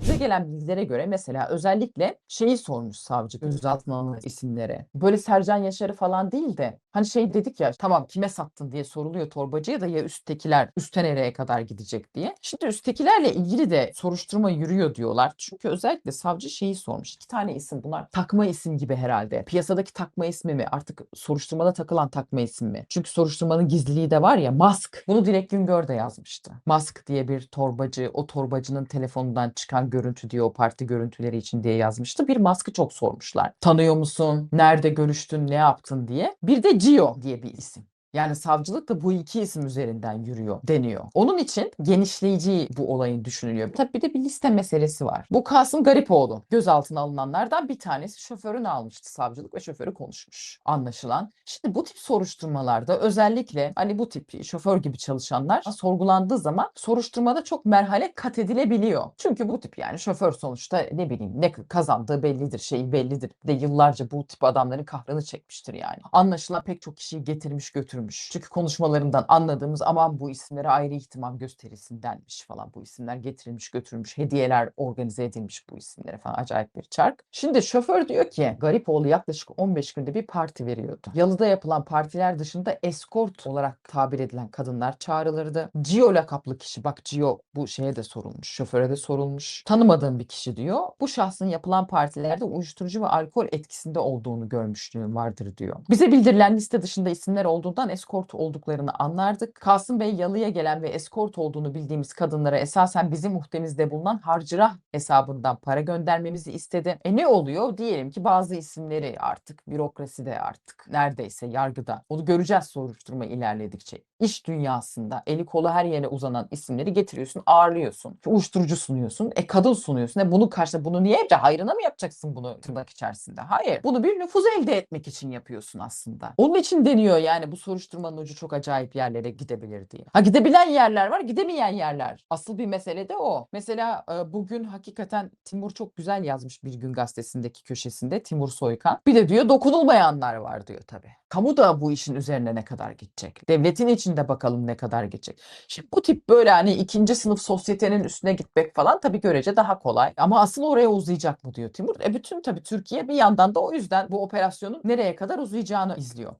Bize gelen bilgilere göre mesela özellikle şeyi sormuş savcı gözaltına isimlere. Böyle Sercan Yaşar'ı falan değil de hani şey dedik ya tamam kime sattın diye soruluyor torbacıya da ya üsttekiler üstte nereye kadar gidecek diye. Şimdi üsttekilerle ilgili de soruşturma yürüyor diyorlar. Çünkü özellikle savcı şeyi sormuş. İki tane isim bunlar takma isim gibi herhalde. Piyasadaki takma ismi mi? Artık soruşturmada takılan takma isim mi? Çünkü soruşturmanın gizliliği de var ya Mask. Bunu Dilek Güngör de yazmıştı. Mask diye bir torbacı o torbacının telefonundan çıkan görüntü diye o parti görüntüleri için diye yazmıştı. Bir Mask'ı çok sormuşlar. Tanıyor musun? Nerede görüştün? Ne yaptın diye. Bir de Gio diye bir isim. Yani savcılık da bu iki isim üzerinden yürüyor deniyor. Onun için genişleyici bu olayın düşünülüyor. Tabii bir de bir liste meselesi var. Bu Kasım Garipoğlu gözaltına alınanlardan bir tanesi şoförünü almıştı savcılık ve şoförü konuşmuş anlaşılan. Şimdi bu tip soruşturmalarda özellikle hani bu tip şoför gibi çalışanlar sorgulandığı zaman soruşturmada çok merhale kat edilebiliyor. Çünkü bu tip yani şoför sonuçta ne bileyim ne kazandığı bellidir, şeyi bellidir. De yıllarca bu tip adamların kahrını çekmiştir yani. Anlaşılan pek çok kişiyi getirmiş götürmüş. Çünkü konuşmalarından anladığımız aman bu isimlere ayrı ihtimam gösterisindenmiş falan. Bu isimler getirilmiş götürülmüş, hediyeler organize edilmiş bu isimlere falan acayip bir çark. Şimdi şoför diyor ki Garipoğlu yaklaşık 15 günde bir parti veriyordu. Yalıda yapılan partiler dışında eskort olarak tabir edilen kadınlar çağrılırdı. Gio lakaplı kişi bak Gio bu şeye de sorulmuş, şoföre de sorulmuş. Tanımadığım bir kişi diyor. Bu şahsın yapılan partilerde uyuşturucu ve alkol etkisinde olduğunu görmüşlüğüm vardır diyor. Bize bildirilen liste dışında isimler olduğundan eskort olduklarını anlardık. Kasım Bey yalıya gelen ve eskort olduğunu bildiğimiz kadınlara esasen bizim muhtemizde bulunan harcırah hesabından para göndermemizi istedi. E ne oluyor? Diyelim ki bazı isimleri artık bürokraside artık neredeyse yargıda. Onu göreceğiz soruşturma ilerledikçe. İş dünyasında eli kolu her yere uzanan isimleri getiriyorsun, ağırlıyorsun. Uyuşturucu sunuyorsun. E kadın sunuyorsun. E bunun karşısında bunu niye yapacaksın? Hayrına mı yapacaksın bunu tırnak içerisinde? Hayır. Bunu bir nüfuz elde etmek için yapıyorsun aslında. Onun için deniyor yani bu soruşturmanın ucu çok acayip yerlere gidebilir diye. Ha gidebilen yerler var, gidemeyen yerler. Asıl bir mesele de o. Mesela e, bugün hakikaten Timur çok güzel yazmış bir gün gazetesindeki köşesinde Timur Soykan. Bir de diyor dokunulmayanlar var diyor tabii. Kamu da bu işin üzerine ne kadar gidecek? Devletin içinde bakalım ne kadar gidecek. Şimdi bu tip böyle hani ikinci sınıf sosyetenin üstüne gitmek falan tabii görece daha kolay. Ama asıl oraya uzayacak mı diyor Timur. E bütün tabii Türkiye bir yandan da o yüzden bu operasyonun nereye kadar uzayacağını izliyor.